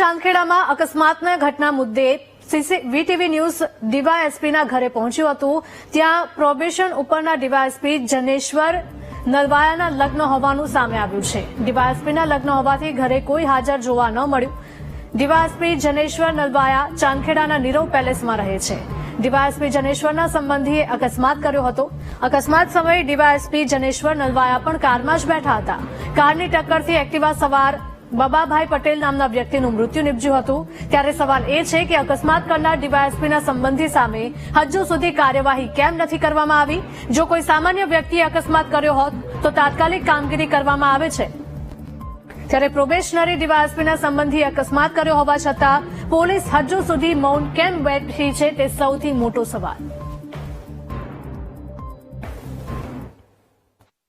ચાંદખેડામાં અકસ્માતના ઘટના મુદ્દે વીટીવી ન્યૂઝ ડીવાયએસપીના ઘરે પહોંચ્યું હતું. ત્યાં પ્રોબેશન ઉપરના ડીવાયએસપી જનેશ્વર નલવાયાના લગ્ન હોવાનું સામે આવ્યું છે. ડીવાયએસપીના લગ્ન હોવાથી ઘરે કોઈ હાજર જોવા ન મળ્યું. ડીવાયએસપી જનેશ્વર નલવાયા ચાંદખેડાના નીરવ પેલેસમાં રહે છે. ડીવાયએસપી જનેશ્વરના સંબંધીએ અકસ્માત કર્યો હતો. અકસ્માત સમયે ડીવાયએસપી જનેશ્વર નલવાયા પણ કારમાં જ બેઠા હતા. કારની ટક્કરથી એક્ટિવા સવાર બબાભાઈ પટેલ નામના વ્યક્તિનું મૃત્યુ નિપજ્યું હતું. ત્યારે સવાલ એ છે કે અકસ્માત કરનાર ડીવાયએસપીના સંબંધી સામે હજુ સુધી કાર્યવાહી કેમ નથી કરવામાં આવી? જો કોઈ સામાન્ય વ્યક્તિએ અકસ્માત કર્યો હોત, તો તાત્કાલિક કામગીરી કરવામાં આવે છે. ત્યારે પ્રોબેશનરી ડીવાયએસપીના સંબંધી અકસ્માત કર્યો હોવા છતાં, પોલીસ હજુ સુધી મૌન કેમ બેઠી છે તે સૌથી મોટો સવાલ.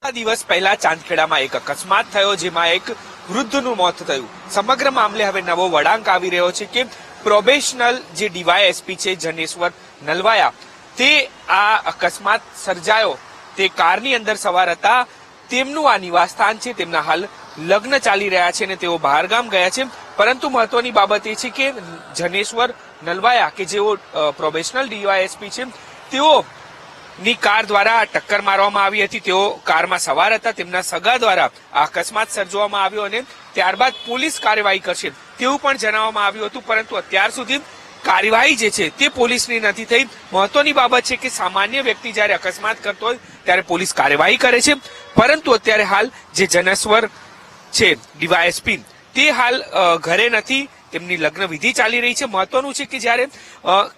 દિવસ પહેલા ચાંદખેડામાં એક અકસ્માત થયો, જેમાં એક વૃદ્ધનું મોત થયું. સમગ્ર મામલે હવે નવો વળાંક આવી રહ્યો છે કે પ્રોબેશનલ જે ડીવાયએસપી છે, જનેશ્વર નલવાયા, તે આ અકસ્માત સર્જાયો. તે કારની અંદર સવાર હતા. તેમનું આ નિવાસસ્થાન છે, તેમના હાલ લગ્ન ચાલી રહ્યા છે અને તેઓ બહારગામ ગયા છે. પરંતુ મહત્વની બાબત એ છે કે જનેશ્વર નલવાયા, કે જેઓ પ્રોબેશનલ ડીવાયએસપી છે, તેઓ ની કાર દ્વારા ટક્કર મારવામાં આવી હતી. તેઓ કારમાં સવાર હતા. તેમના સગા દ્વારા આ અકસ્માત સર્જવામાં આવ્યો અને ત્યારબાદ પોલીસ કાર્યવાહી કરશે તેવું પણ જણાવવામાં આવ્યું હતું. પરંતુ અત્યાર સુધી કાર્યવાહી જે છે તે પોલીસની નથી થઈ. મહત્વની બાબત છે કે સામાન્ય વ્યક્તિ જ્યારે અકસ્માત કરતો હોય ત્યારે પોલીસ કાર્યવાહી કરે છે. પરંતુ અત્યારે હાલ જે જનસ્વર છે ડીવાયએસપી, તે હાલ ઘરે નથી. તેમની લગ્ન વિધિ ચાલી રહી છે. મહત્વનું છે કે જ્યારે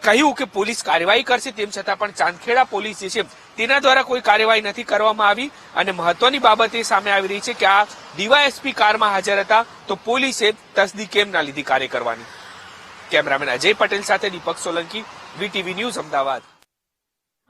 કહ્યું કે પોલીસ કાર્યવાહી કરશે, તેમ છતાં પણ ચાંદખેડા પોલીસ જે છે, તેના દ્વારા કોઈ કાર્યવાહી નથી કરવામાં આવી. અને મહત્વની બાબત એ સામે આવી રહી છે કે આ ડીવાયએસપી કારમાં હાજર હતા, તો પોલીસે તસદી કેમ ના લીધી કાર્ય કરવાની. કેમેરામેન અજય પટેલ સાથે દીપક સોલંકી, વીટીવી ન્યૂઝ અમદાવાદ.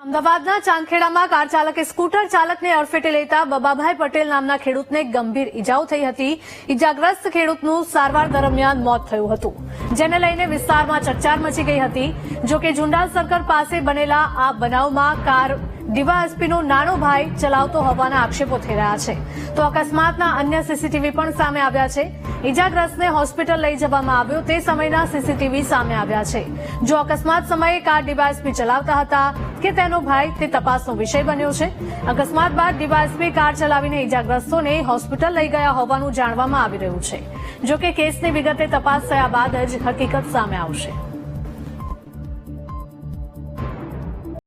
અમદાવાદના ચાંદખેડામાં કાર ચાલકે સ્કૂટર ચાલકને અડફેટે લેતા બબાભાઈ પટેલ નામના ખેડૂતને ગંભીર ઇજાઓ થઈ હતી. ઇજાગ્રસ્ત ખેડૂતનું સારવાર દરમિયાન મોત થયું હતું. જેને લઈને વિસ્તારમાં ચકચાર મચી ગઈ હતી. જો કે જુંડાલ સર્કલ પાસે બનેલા આ બનાવમાં કાર ડીવાયએસપીનો નાનો ભાઈ ચલાવતો હોવાના આક્ષેપો થઈ રહ્યા છે. તો અકસ્માતના અન્ય સીસીટીવી પણ સામે આવ્યા છે. ઇજાગ્રસ્તને હોસ્પિટલ લઈ જવામાં આવ્યો. તે સમયના સીસીટીવી સામે આવ્યા છે. જો અકસ્માત સમયે કાર ડીવાયએસપી ચલાવતા હતા કે તેનો ભાઈ, તે તપાસનો વિષય બન્યો છે. અકસ્માત બાદ ડીવાયએસપી કાર ચલાવીને ઇજાગ્રસ્તોને હોસ્પિટલ લઈ ગયા હોવાનું જાણવામાં આવી રહ્યું છે. જો કે કેસની વિગતે તપાસ થયા બાદ જ હકીકત સામે આવશે.